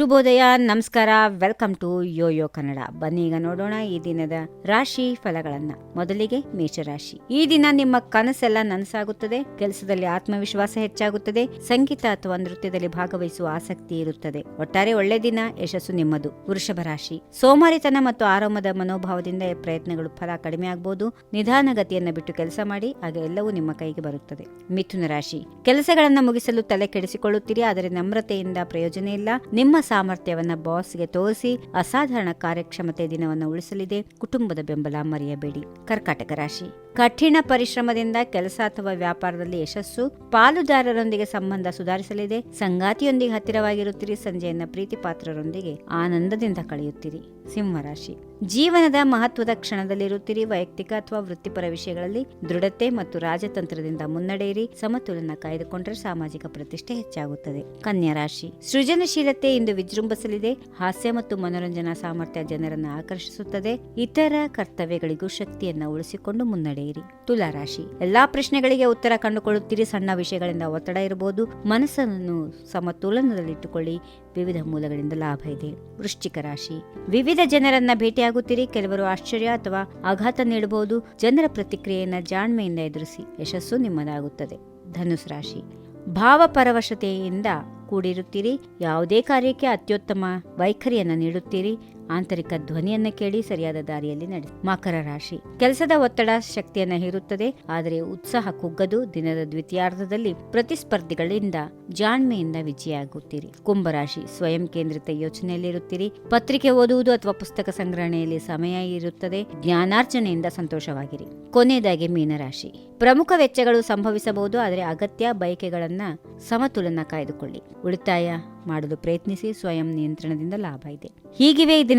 ಶುಭೋದಯ, ನಮಸ್ಕಾರ welcome to Yoyo Kannada ಬನ್ನಿ ಈಗ ನೋಡೋಣ ಈ ದಿನದ ರಾಶಿ ಫಲಗಳನ್ನ. ಮೊದಲಿಗೆ ಮೇಷರಾಶಿ. ಈ ದಿನ ನಿಮ್ಮ ಕನಸೆಲ್ಲ ನನಸಾಗುತ್ತದೆ, ಕೆಲಸದಲ್ಲಿ ಆತ್ಮವಿಶ್ವಾಸ ಹೆಚ್ಚಾಗುತ್ತದೆ, ಸಂಗೀತ ಅಥವಾ ನೃತ್ಯದಲ್ಲಿ ಭಾಗವಹಿಸುವ ಆಸಕ್ತಿ ಇರುತ್ತದೆ. ಒಟ್ಟಾರೆ ಒಳ್ಳೆ ದಿನ, ಯಶಸ್ಸು ನಿಮ್ಮದು. ವೃಷಭ ರಾಶಿ. ಸೋಮಾರಿತನ ಮತ್ತು ಆರಂಭದ ಮನೋಭಾವದಿಂದ ಪ್ರಯತ್ನಗಳು ಫಲ ಕಡಿಮೆ ಆಗಬಹುದು ನಿಧಾನಗತಿಯನ್ನ ಬಿಟ್ಟು ಕೆಲಸ ಮಾಡಿ, ಆಗ ಎಲ್ಲವೂ ನಿಮ್ಮ ಕೈಗೆ ಬರುತ್ತದೆ. ಮಿಥುನ ರಾಶಿ. ಕೆಲಸಗಳನ್ನು ಮುಗಿಸಲು ತಲೆ ಕೆಡಿಸಿಕೊಳ್ಳುತ್ತೀರಿ, ಆದರೆ ನಮ್ರತೆಯಿಂದ ಪ್ರಯೋಜನ ಇಲ್ಲ. ನಿಮ್ಮ ಸಾಮರ್ಥ್ಯವನ್ನ ಬಾಸ್ಗೆ ತೋರಿಸಿ ಅಸಾಧಾರಣ ಕಾರ್ಯಕ್ಷಮತೆ ದಿನವನ್ನು ಉಳಿಸಲಿದೆ. ಕುಟುಂಬದ ಬೆಂಬಲ ಮರೆಯಬೇಡಿ. ಕರ್ಕಾಟಕ ರಾಶಿ. ಕಠಿಣ ಪರಿಶ್ರಮದಿಂದ ಕೆಲಸ ಅಥವಾ ವ್ಯಾಪಾರದಲ್ಲಿ ಯಶಸ್ಸು ಪಾಲುದಾರರೊಂದಿಗೆ ಸಂಬಂಧ ಸುಧಾರಿಸಲಿದೆ. ಸಂಗಾತಿಯೊಂದಿಗೆ ಹತ್ತಿರವಾಗಿರುತ್ತೀರಿ. ಸಂಜೆಯನ್ನ ಪ್ರೀತಿ ಪಾತ್ರರೊಂದಿಗೆ ಆನಂದದಿಂದ ಕಳೆಯುತ್ತೀರಿ. ಸಿಂಹರಾಶಿ. ಜೀವನದ ಮಹತ್ವದ ಕ್ಷಣದಲ್ಲಿರುತ್ತೀರಿ. ವೈಯಕ್ತಿಕ ಅಥವಾ ವೃತ್ತಿಪರ ವಿಷಯಗಳಲ್ಲಿ ದೃಢತೆ ಮತ್ತು ರಾಜತಂತ್ರದಿಂದ ಮುನ್ನಡೆಯಿರಿ. ಸಮತೋಲನ ಕಾಯ್ದುಕೊಂಡರೆ ಸಾಮಾಜಿಕ ಪ್ರತಿಷ್ಠೆ ಹೆಚ್ಚಾಗುತ್ತದೆ. ಕನ್ಯಾ ರಾಶಿ. ಸೃಜನಶೀಲತೆ ಇಂದು ವಿಜೃಂಭಿಸಲಿದೆ. ಹಾಸ್ಯ ಮತ್ತು ಮನೋರಂಜನಾ ಸಾಮರ್ಥ್ಯ ಜನರನ್ನು ಆಕರ್ಷಿಸುತ್ತದೆ. ಇತರ ಕರ್ತವ್ಯಗಳಿಗೂ ಶಕ್ತಿಯನ್ನು ಉಳಿಸಿಕೊಂಡು ಮುನ್ನಡೆಯಿರಿ. ತುಲಾ ರಾಶಿ. ಎಲ್ಲಾ ಪ್ರಶ್ನೆಗಳಿಗೆ ಉತ್ತರ ಕಂಡುಕೊಳ್ಳುತ್ತೀರಿ. ಸಣ್ಣ ವಿಷಯಗಳಿಂದ ಒತ್ತಡ ಇರಬಹುದು. ಮನಸ್ಸನ್ನು ಸಮತೋಲನದಲ್ಲಿಟ್ಟುಕೊಳ್ಳಿ. ವಿವಿಧ ಮೂಲಗಳಿಂದ ಲಾಭ ಇದೆ. ವೃಶ್ಚಿಕ ರಾಶಿ. ವಿವಿಧ ಜನರನ್ನ ಭೇಟಿಯಾಗುತ್ತೀರಿ. ಕೆಲವರು ಆಶ್ಚರ್ಯ ಅಥವಾ ಆಘಾತ ನೀಡಬಹುದು. ಜನರ ಪ್ರತಿಕ್ರಿಯೆಯನ್ನ ಜಾಣ್ಮೆಯಿಂದ ಎದುರಿಸಿ ಯಶಸ್ಸು ನಿಮ್ಮದಾಗುತ್ತದೆ. ಧನುಸ್ ರಾಶಿ. ಭಾವಪರವಶತೆಯಿಂದ ಕೂಡಿರುತ್ತೀರಿ. ಯಾವುದೇ ಕಾರ್ಯಕ್ಕೆ ಅತ್ಯುತ್ತಮ ವೈಖರಿಯನ್ನ ನೀಡುತ್ತೀರಿ. ಆಂತರಿಕ ಧ್ವನಿಯನ್ನ ಕೇಳಿ ಸರಿಯಾದ ದಾರಿಯಲ್ಲಿ ನಡೆಸಿ. ಮಕರ ರಾಶಿ. ಕೆಲಸದ ಒತ್ತಡ ಶಕ್ತಿಯನ್ನ ಹೀರುತ್ತದೆ. ಆದರೆ ಉತ್ಸಾಹ ಕುಗ್ಗದು ದಿನದ ದ್ವಿತೀಯಾರ್ಧದಲ್ಲಿ ಪ್ರತಿಸ್ಪರ್ಧಿಗಳಿಂದ ಜಾಣ್ಮೆಯಿಂದ ವಿಜಯಾಗುತ್ತೀರಿ ಕುಂಭರಾಶಿ ಸ್ವಯಂ ಕೇಂದ್ರಿತ ಯೋಚನೆಯಲ್ಲಿರುತ್ತೀರಿ ಪತ್ರಿಕೆ ಓದುವುದು ಅಥವಾ ಪುಸ್ತಕ ಸಂಗ್ರಹಣೆಯಲ್ಲಿ ಸಮಯ ಇರುತ್ತದೆ. ಜ್ಞಾನಾರ್ಜನೆಯಿಂದ ಸಂತೋಷವಾಗಿರಿ. ಕೊನೆಯದಾಗಿ ಮೀನರಾಶಿ ಪ್ರಮುಖ ವೆಚ್ಚಗಳು ಸಂಭವಿಸಬಹುದು. ಆದರೆ ಅಗತ್ಯ ಬಯಕೆಗಳನ್ನ ಸಮತೋಲನ ಕಾಯ್ದುಕೊಳ್ಳಿ. ಉಳಿತಾಯ ಮಾಡಲು ಪ್ರಯತ್ನಿಸಿ. ಸ್ವಯಂ ನಿಯಂತ್ರಣದಿಂದ ಲಾಭ ಇದೆ. ಹೀಗಿವೆ ಈ